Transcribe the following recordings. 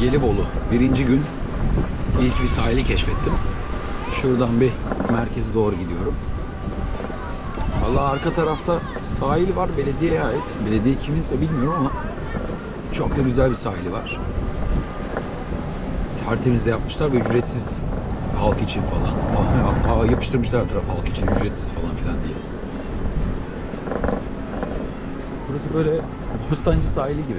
Gelibolu. Birinci gün ilk bir sahili keşfettim. Şuradan bir merkeze doğru gidiyorum. Valla arka tarafta sahil var belediyeye ait. Belediye kiminse bilmiyorum ama çok da güzel bir sahili var. Tertemiz de yapmışlar ve ücretsiz halk için falan. Aa, yapıştırmışlar taraf halk için ücretsiz falan filan diye. Burası böyle Bostancı sahili gibi.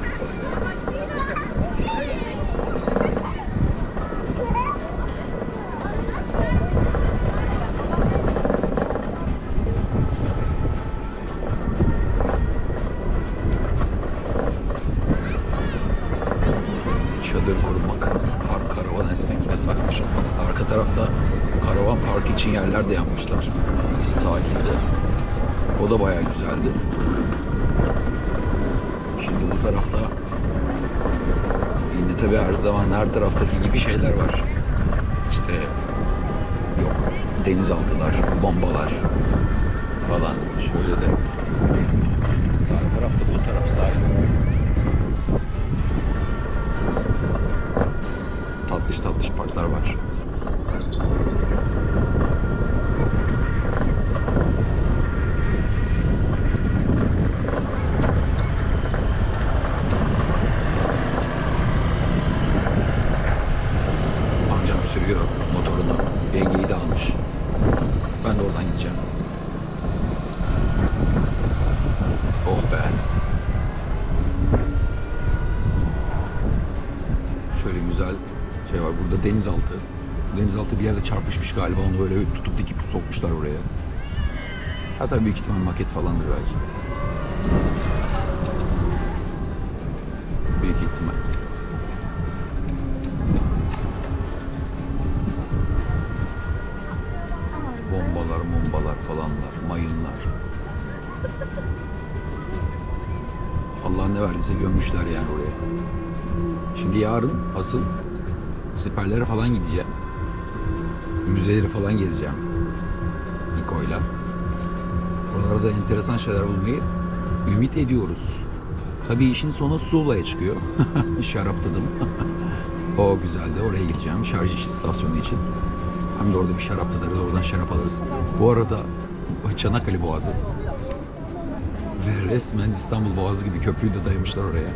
için yerler de yapmışlar. Sahilde. O da bayağı güzeldi. Şimdi bu tarafta yine tabii her zaman her taraftaki gibi şeyler var. İşte yok denizaltılar, bombalar falan. Şöyle de sağ tarafta bu taraf sahil. tatlış tatlış parklar var. Amcam sürüyor motorunu. Yengeyi de almış. Ben de oradan gideceğim. Oh be. Şöyle güzel şey var. Burada denizaltı. Denizaltı bir yerde çarpışmış galiba. Onu böyle tutup dikip sokmuşlar oraya. Hatta büyük ihtimal maket falandır belki. Büyük ihtimal. Bombalar, bombalar falanlar, mayınlar. Allah ne verdiyse gömmüşler yani oraya. Şimdi yarın asıl siperlere falan gideceğim. Müzeleri falan gezeceğim. Niko'yla. Oralarda enteresan şeyler bulmayı ümit ediyoruz. Tabii işin sonu Suvla'ya çıkıyor. Şarap tadım. o güzeldi. Oraya gideceğim. Şarj istasyonu için. Hem de orada bir şarap tadarız. Oradan şarap alırız. Bu arada Çanakkale Boğazı. Ve resmen İstanbul Boğazı gibi köprüyü de dayamışlar oraya.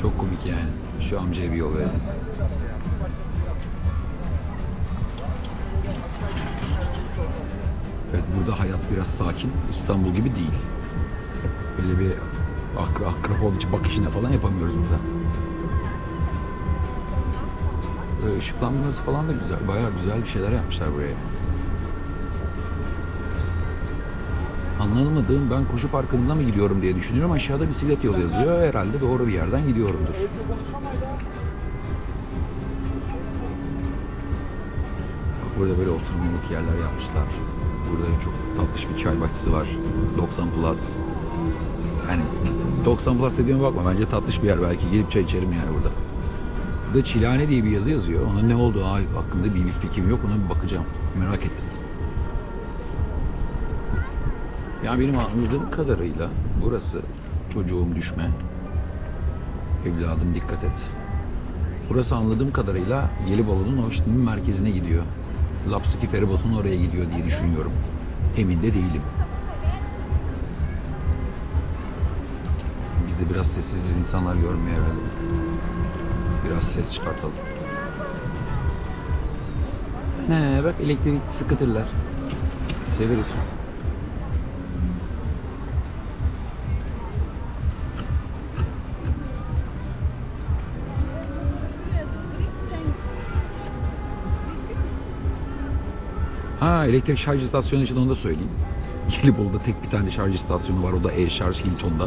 Çok komik yani. Şu amcaya bir yol verin. Evet burada hayat biraz sakin. İstanbul gibi değil. Böyle bir akra, Akrapovic bak işine falan yapamıyoruz burada. Böyle ışıklandırması falan da güzel. Bayağı güzel bir şeyler yapmışlar buraya. Anlamadığım ben koşu parkında mı gidiyorum diye düşünüyorum. Aşağıda bisiklet yolu yazıyor. Herhalde doğru bir yerden gidiyorumdur. Bak burada böyle oturmalık yerler yapmışlar. Burada çok tatlış bir çay bahçesi var. 90 plus. Yani 90 plus dediğime bakma. Bence tatlış bir yer. Belki gelip çay içerim yani burada. Burada Çilhane diye bir yazı yazıyor. Onun ne olduğu hakkında bir fikrim yok. Ona bir bakacağım. Merak ettim. Yani benim anladığım kadarıyla burası çocuğum düşme. Evladım dikkat et. Burası anladığım kadarıyla Gelibolu'nun o merkezine gidiyor. Lapsaki feribotun oraya gidiyor diye düşünüyorum. Emin de değilim. Biz biraz sessiz insanlar görmeye herhalde. Biraz ses çıkartalım. He bak elektrikli sıkıtırlar. Severiz. Ha elektrik şarj istasyonu için onu da söyleyeyim. Gelibolu'da tek bir tane şarj istasyonu var. O da e-şarj Hilton'da.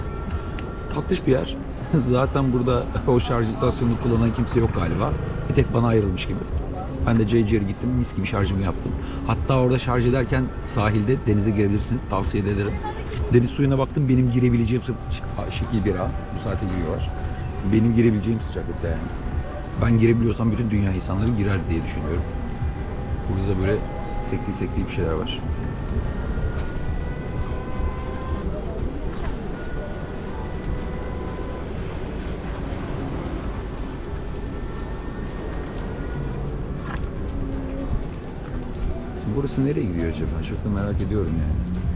Tatlış bir yer. Zaten burada o şarj istasyonunu kullanan kimse yok galiba. Bir tek bana ayrılmış gibi. Ben de JJ'ye gittim. Mis gibi şarjımı yaptım. Hatta orada şarj ederken sahilde denize girebilirsiniz. Tavsiye ederim. Deniz suyuna baktım benim girebileceğim şekil bir ağ. Bu saate giriyorlar. Benim girebileceğim sıcaklıkta yani. Ben girebiliyorsam bütün dünya insanları girer diye düşünüyorum. Burada da böyle seksi seksi bir şeyler var. Burası nereye gidiyor acaba? Çok da merak ediyorum yani.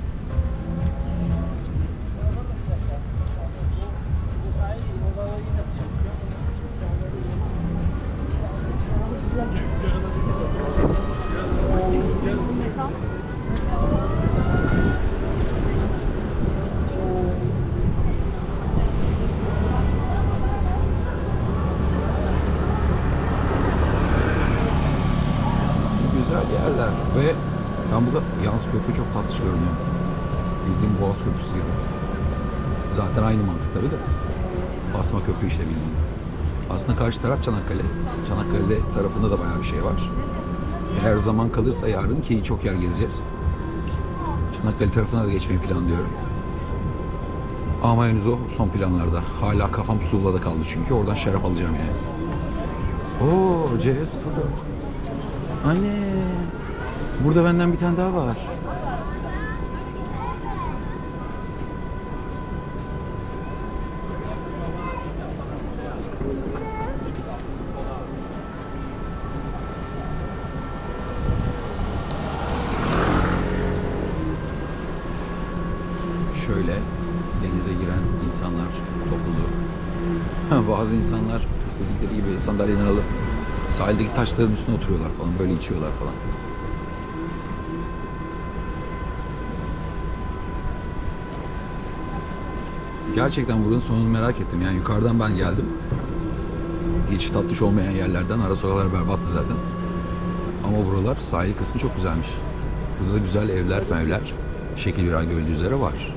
Güzel yerler ve ben burada yalnız köprü çok tatlış görünüyor. Bildiğim Boğaz Köprüsü gibi. Zaten aynı mantık tabii de. Basma köprü işte bildiğin. Aslında karşı taraf Çanakkale. Çanakkale tarafında da bayağı bir şey var. Eğer zaman kalırsa yarın ki çok yer gezeceğiz. Çanakkale tarafına da geçmeyi planlıyorum. Ama henüz o son planlarda. Hala kafam Suvla'da kaldı çünkü. Oradan şarap alacağım yani. Oo C04. Anne. Burada benden bir tane daha var. Şöyle denize giren insanlar topluluğu. Bazı insanlar istedikleri gibi sandalyeden alıp sahildeki taşların üstüne oturuyorlar falan. Böyle içiyorlar falan. Gerçekten buranın sonunu merak ettim. Yani yukarıdan ben geldim. Hiç tatlış olmayan yerlerden. Ara sokaklar berbattı zaten. Ama buralar sahil kısmı çok güzelmiş. Burada da güzel evler mevler. Şekil bir görüldüğü üzere var.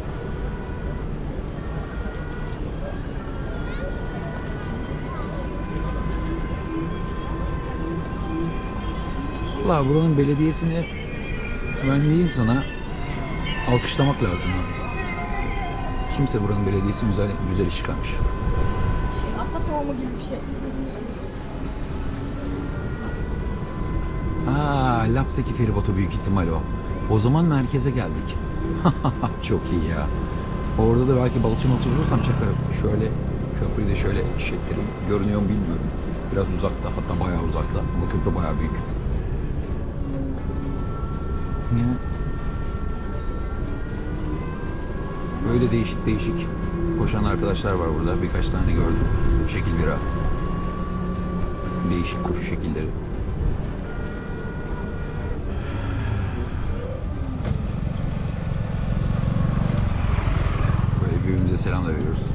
Valla buranın belediyesini ben diyeyim sana alkışlamak lazım. Kimse buranın belediyesi güzel güzel iş çıkarmış. Ata tohumu gibi bir şey. Ha, Lapseki feribotu büyük ihtimal o. O zaman merkeze geldik. Çok iyi ya. Orada da belki balıkçı balıkçı bulursam çakarım. Şöyle köprüyü de şöyle şeklerim. Görünüyor mu bilmiyorum. Biraz uzakta hatta bayağı uzakta. Bu köprü bayağı büyük. Ya. Böyle değişik değişik koşan arkadaşlar var burada. Birkaç tane gördüm. Şekil bira. Değişik koşu şekilleri. Böyle birbirimize selam da veriyoruz.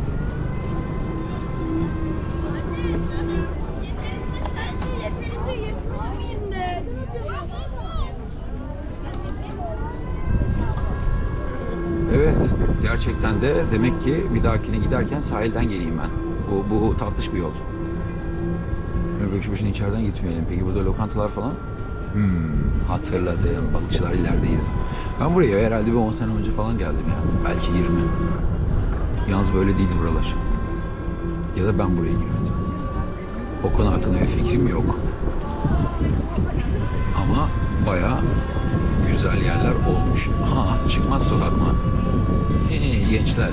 Gerçekten de demek ki bir dahakine giderken sahilden geleyim ben. Bu, bu tatlış bir yol. Öbür başına içeriden gitmeyelim. Peki burada lokantalar falan? Hmm, hatırladım. Balıkçılar ilerideydi. Ben buraya herhalde bir 10 sene önce falan geldim ya. Belki 20. Yalnız böyle değildi buralar. Ya da ben buraya girmedim. O konu hakkında bir fikrim yok. Ama bayağı güzel yerler olmuş. Ha, çıkmaz sokak mı? Hey, gençler.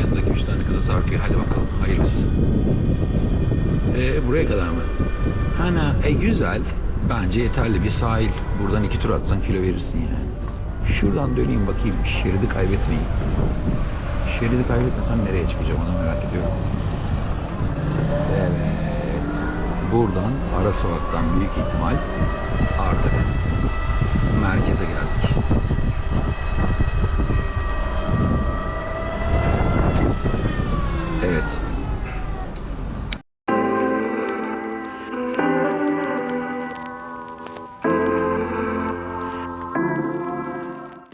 Yanındaki üç tane kızı sarkıyor. Hadi bakalım, hayırlısı. Ee, buraya kadar mı? Hani, e güzel. Bence yeterli bir sahil. Buradan iki tur atsan kilo verirsin yani. Şuradan döneyim bakayım. Şeridi kaybetmeyeyim. Şeridi kaybetmesem nereye çıkacağım onu merak ediyorum. Evet. Buradan ara sokaktan büyük ihtimal